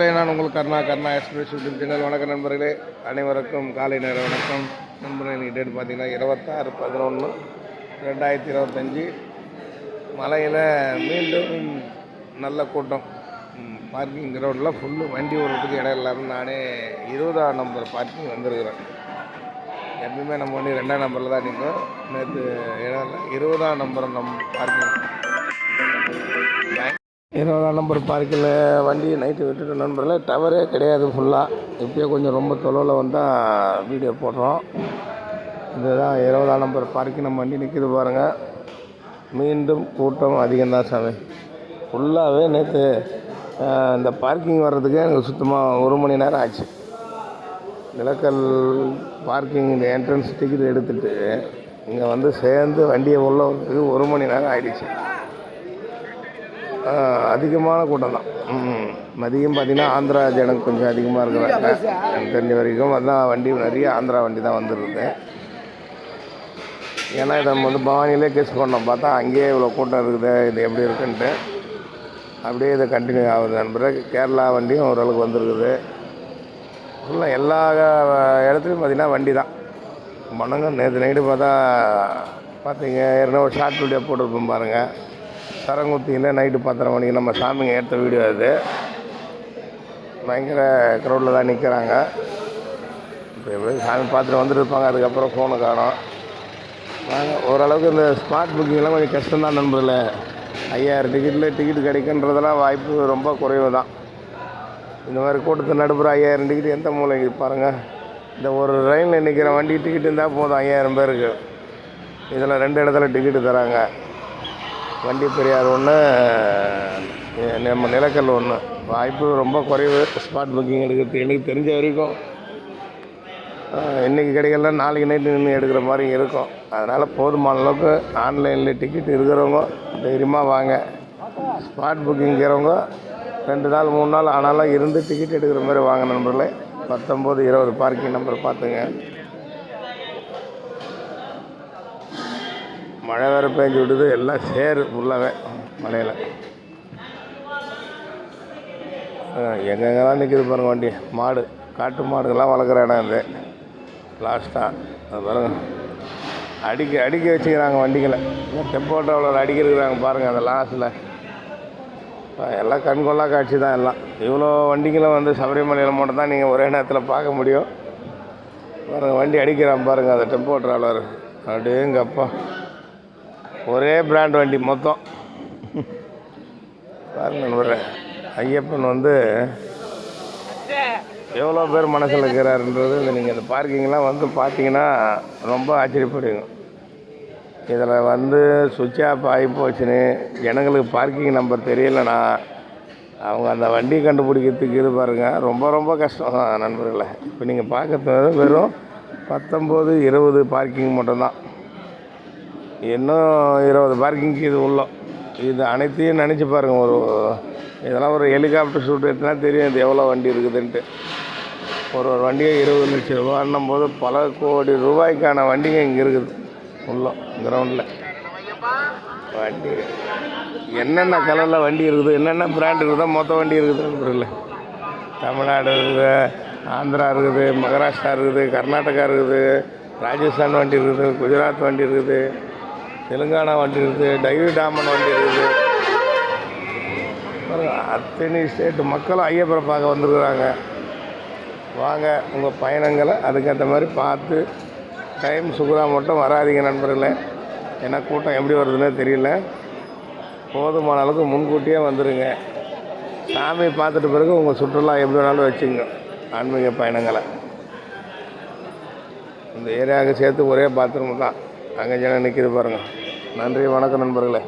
நான் உங்களுக்கு Karna Karna express YouTube channel. வணக்கம் நண்பர்களே. அனைவருக்கும் காலை நேர வணக்கம். நண்பர்களே இன்னைக்கு டேட் பார்த்தீங்கன்னா இருபத்தாறு பதினொன்று ரெண்டாயிரத்தி இருபத்தஞ்சி. மலையில் மீண்டும் நல்ல கூட்டம். பார்க்கிங் கிரவுண்டில் ஃபுல்லு வண்டி ஓடுறதுக்கு இடம் இல்லாமல் நானே இருபதாம் நம்பர் பார்க்கிங் வந்திருக்கிறேன். எப்பயுமே நம்ம வண்டி ரெண்டாம் நம்பரில் தான் நிற்கும். நேற்று இடம் இல்லை இருபதாம் நம்பர் நம் பார்க்கிங் இருபதாம் நம்பர் பார்க்கில் வண்டி நைட்டு விட்டுட்டு நண்பர்களே. டவரே கிடையாது ஃபுல்லாக இப்போயே கொஞ்சம் ரொம்ப தொலைவில் வந்தால் வீடியோ போடுறோம். இதுதான் இருபதாம் நம்பர் பார்க்கிங் நம்ம வண்டி நிற்கிது பாருங்கள் மீண்டும் கூட்டம் அதிகம்தான் சாமி. ஃபுல்லாகவே நேற்று இந்த பார்க்கிங் வர்றதுக்கே எனக்கு சுத்தமாக ஒரு மணி நேரம் ஆச்சு. நிலக்கல் பார்க்கிங் இந்த என்ட்ரன்ஸ் டிக்கெட் எடுத்துகிட்டு இங்கே வந்து சேர்ந்து வண்டியை உள்ள ஒரு மணி நேரம் ஆகிடுச்சு அதிகமான கூட்டம் தான். மதியம் பார்த்தீங்கன்னா ஆந்திரா ஜனம் கொஞ்சம் அதிகமாக இருக்கிறாங்க. எனக்கு தெரிஞ்ச வரைக்கும் அதான் வண்டி நிறைய ஆந்திரா வண்டி தான் வந்துருந்தேன் ஏன்னா இதை நம்ம வந்து பவானியிலே கேஸ் பண்ணோம். பார்த்தா அங்கேயே இவ்வளோ கூட்டம் இருக்குது இது எப்படி இருக்குன்ட்டு. அப்படியே இதை கண்டினியூ ஆகுது நண்பர். கேரளா வண்டியும் ஓரளவுக்கு வந்திருக்குது. ஃபுல்லாக எல்லா இடத்துலையும் பார்த்தீங்கன்னா வண்டி தான். மணங்க நேற்று நைட்டு பார்த்தா பார்த்தீங்க ஏற்கனவே ஒரு ஷார்ட் வீடியோ போட்டிருப்போம் பாருங்கள் சரங்குத்தியில் நைட்டு பத்தரை மணிக்கு நம்ம சாமிங்க எடுத்த வீடியோ அது. பயங்கர க்ரௌடில் தான் நிற்கிறாங்க இப்போ எப்படி சாமி பார்த்துட்டு வந்துருப்பாங்க. அதுக்கப்புறம் ஃபோனு காணும். வாங்க ஓரளவுக்கு இந்த ஸ்மார்ட் புக்கிங்லாம் கொஞ்சம் கஷ்டம்தான் நண்பர்களே. ஐயாயிரம் டிக்கெட்டில் டிக்கெட் கிடைக்குன்றதெல்லாம் வாய்ப்பு ரொம்ப குறைவு தான். இந்த மாதிரி கூட்டத்து நடுப்புற ஐயாயிரம் டிக்கெட் எந்த மூலைக்கு பாருங்கள் இந்த ஒரு ரயிலில் நிற்கிற வண்டி டிக்கெட் இருந்தால் போதும் ஐயாயிரம் பேருக்கு. இதில் ரெண்டு இடத்துல டிக்கெட்டு தராங்க. வண்டி பெரியார் ஒன்று நம்ம நிலக்கல் ஒன்று வாய்ப்பு ரொம்ப குறைவு. ஸ்பாட் புக்கிங் எடுக்கிறது எனக்கு தெரிஞ்ச வரைக்கும் இன்றைக்கி கிடைக்கல நாளைக்கு நைட்டு நின்று எடுக்கிற மாதிரி இருக்கும். அதனால் போதுமான அளவுக்கு ஆன்லைனில் டிக்கெட் இருக்கிறவங்க தைரியமாக வாங்க. ஸ்பாட் புக்கிங்கிறவங்க ரெண்டு நாள் மூணு நாள் ஆனாலும் இருந்து டிக்கெட் எடுக்கிற மாதிரி வாங்க நண்பர்களே. பத்தொம்போது இருபது பார்க்கிங் நம்பர் பார்த்துங்க. மழை வேறு பேஞ்சு விடுது எல்லாம் சேரு ஃபுல்லாகவே மலையில். எங்கெங்கெல்லாம் நிற்கிது பாருங்க வண்டி மாடு காட்டு மாடுகள்லாம் வளர்க்குற இடம் இது. லாஸ்ட்டாக அது பாருங்க. அடிக்க அடிக்க வச்சுக்கிறாங்க வண்டிகளை. டெம்போ ட்ராவலர் அடிக்கிறாங்க பாருங்கள் அந்த லாஸ்ட்டில் எல்லாம் கண்கொள்ளா காட்சி தான் எல்லாம். இவ்வளோ வண்டிகளும் வந்து சபரிமலையில் மட்டும் தான் நீங்கள் ஒரே நேரத்தில் பார்க்க முடியும். பாருங்கள் வண்டி அடிக்கிறான் பாருங்கள் அந்த டெம்போ ட்ராவலர் அப்படியேங்கப்பா ஒரே பிராண்ட் வண்டி மொத்தம். பாருங்க நண்பர் ஐயப்பன் வந்து எவ்வளோ பேர் மனசில் இருக்கிறாருன்றது இந்த நீங்கள் இந்த பார்க்கிங்லாம் வந்து பார்த்தீங்கன்னா ரொம்ப ஆச்சரியப்படுவீங்க. இதில் வந்து சுவிட்ச் ஆஃப் ஆகி போச்சுன்னு ஜனங்களுக்கு பார்க்கிங் நம்பர் தெரியலனா அவங்க அந்த வண்டி கண்டுபிடிக்கிறதுக்கு இது பாருங்கள் ரொம்ப ரொம்ப கஷ்டம் தான் நண்பர்களே. இப்போ நீங்கள் பார்க்கறது வெறும் பத்தொம்போது இருபது பார்க்கிங் மட்டும்தான். இன்னும் இருபது பார்க்கிங்க்கு இது உள்ளோம் இது அனைத்தையும் நினச்சி பாருங்கள் ஒரு இதெல்லாம் ஒரு ஹெலிகாப்டர் ஷூட் எடுத்துனா தெரியும் இது எவ்வளோ வண்டி இருக்குதுன்ட்டு. ஒரு ஒரு வண்டியை இருபது லட்சம் ரூபான்னும் போது பல கோடி ரூபாய்க்கான வண்டிங்க இங்கே இருக்குது. உள்ளோம் கிரவுண்டில் வண்டி. என்னென்ன கலரில் வண்டி இருக்குது என்னென்ன பிராண்ட் இருக்குதோ மொத்த வண்டி இருக்குது இல்லை தமிழ்நாடு இருக்குது ஆந்திரா இருக்குது மகாராஷ்டிரா இருக்குது கர்நாடகா இருக்குது ராஜஸ்தான் வண்டி இருக்குது குஜராத் வண்டி இருக்குது. தெலுங்கானா வண்டி இருக்குது டைரி டாமன் வண்டி இருக்குது. அத்தனை ஸ்டேட்டு மக்களும் ஐயப்பரை பார்க்க வந்துருக்குறாங்க. வாங்க உங்கள் பயணங்களை அதுக்கேற்ற மாதிரி பார்த்து டைம் சுகுதா மட்டும் வராதீங்க நண்பர்களே. ஏன்னா கூட்டம் எப்படி வருதுன்னே தெரியல. போதுமான அளவுக்கு முன்கூட்டியே வந்துடுங்க சாமி பார்த்துட்டு பிறகு உங்கள் சுற்றுலா எப்படி வேணாலும் வச்சுங்க. ஆன்மீக பயணங்களை. இந்த ஏரியாவுக்கு சேர்த்து ஒரே பாத்ரூம் தான். அங்கே ஜனம் நிற்கிது பாருங்கள் நன்றி வணக்கம் நண்பர்களே.